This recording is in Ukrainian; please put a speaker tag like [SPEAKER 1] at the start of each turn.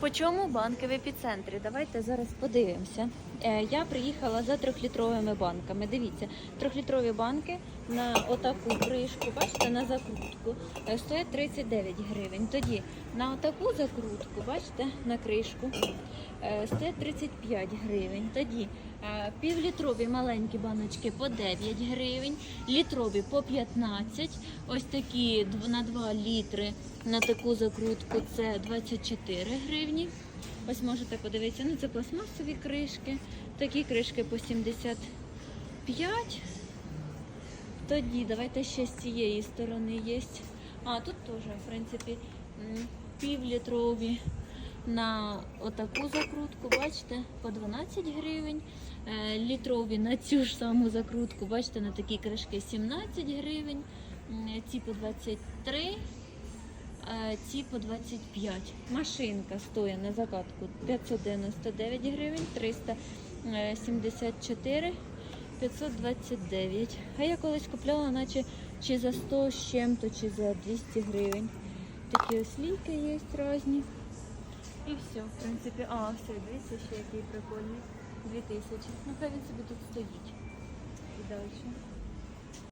[SPEAKER 1] По чому банки в епіцентрі? Давайте зараз подивимося. Е, Я приїхала за трьохлітровими банками. Дивіться, трьохлітрові банки на отаку кришку, бачите, на закрутку е, стоять 39 гривень. Тоді на отаку закрутку, бачите, на кришку е, стоять 35 гривень. Тоді е, півлітрові маленькі баночки по 9 гривень, літрові по 15, ось такі на 2 літри на таку закрутку це 24 гривні. Ось можете подивитися, ну це пластмасові кришки. Такі кришки по 75. Тоді давайте ще з цієї сторони є. А, тут теж, в принципі, півлітрові на отаку закрутку, бачите, по 12 гривень. Е, Літрові на цю ж саму закрутку, бачите, на такі кришки 17 гривень. Ці по 23, е, ці по 25. Машинка стоїть на закатку 599 гривень, 374, 529. А я колись купляла, наче чи за 100 з чим-то, чи за 200 гривень. Ось ліки є різні. І все, в принципі. А, все, дивіться, ще який прикольний. 2000. Ну хай він собі тут стоїть. І далі.